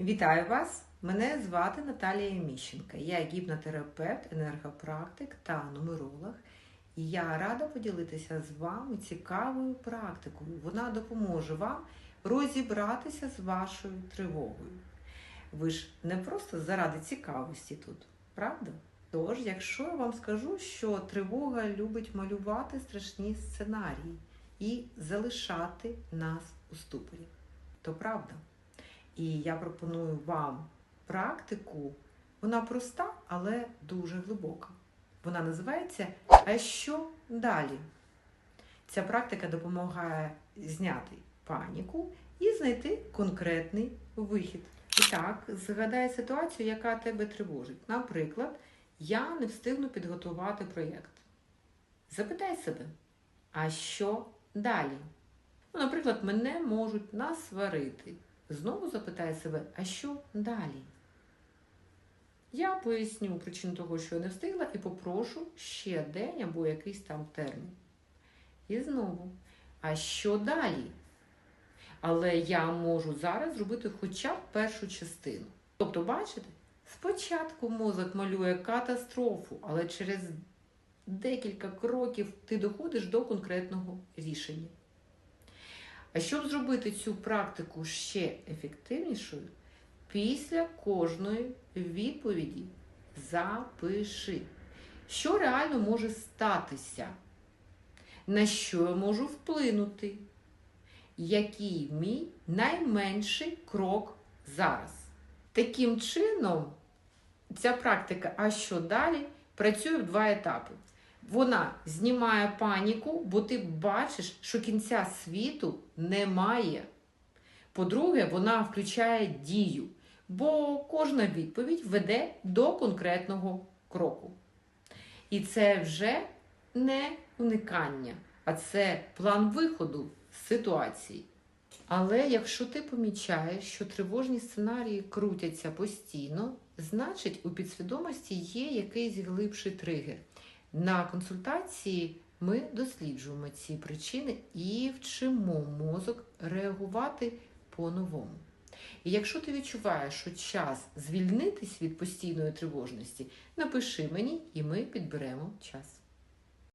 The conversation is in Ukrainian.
Вітаю вас! Мене звати Наталія Міщенка. Я гіпнотерапевт, енергопрактик та нумеролог. І я рада поділитися з вами цікавою практикою. Вона допоможе вам розібратися з вашою тривогою. Ви ж не просто заради цікавості тут, правда? Тож, якщо я вам скажу, що тривога любить малювати страшні сценарії і залишати нас у ступорі, то правда. І я пропоную вам практику. Вона проста, але дуже глибока. Вона називається А що далі? Ця практика допомагає зняти паніку і знайти конкретний вихід. І так, згадай ситуацію, яка тебе тривожить. Наприклад, я не встигну підготувати проєкт. Запитай себе, а що далі? Ну, наприклад, мене можуть насварити. Знову запитай себе, а що далі? Я поясню причину того, що я не встигла, і попрошу ще день або якийсь там термін. І знову, а що далі? Але я можу зараз зробити хоча б першу частину. Тобто, бачите, спочатку мозок малює катастрофу, але через декілька кроків ти доходиш до конкретного рішення. А щоб зробити цю практику ще ефективнішою, після кожної відповіді запиши, що реально може статися, на що я можу вплинути, який мій найменший крок зараз. Таким чином, ця практика, а що далі, працює в два етапи. Вона знімає паніку, бо ти бачиш, що кінця світу немає. По-друге, вона включає дію, бо кожна відповідь веде до конкретного кроку. І це вже не уникання, а це план виходу з ситуації. Але якщо ти помічаєш, що тривожні сценарії крутяться постійно, значить у підсвідомості є якийсь глибший тригер. На консультації ми досліджуємо ці причини і вчимо мозок реагувати по-новому. І якщо ти відчуваєш, що час звільнитись від постійної тривожності, напиши мені, і ми підберемо час.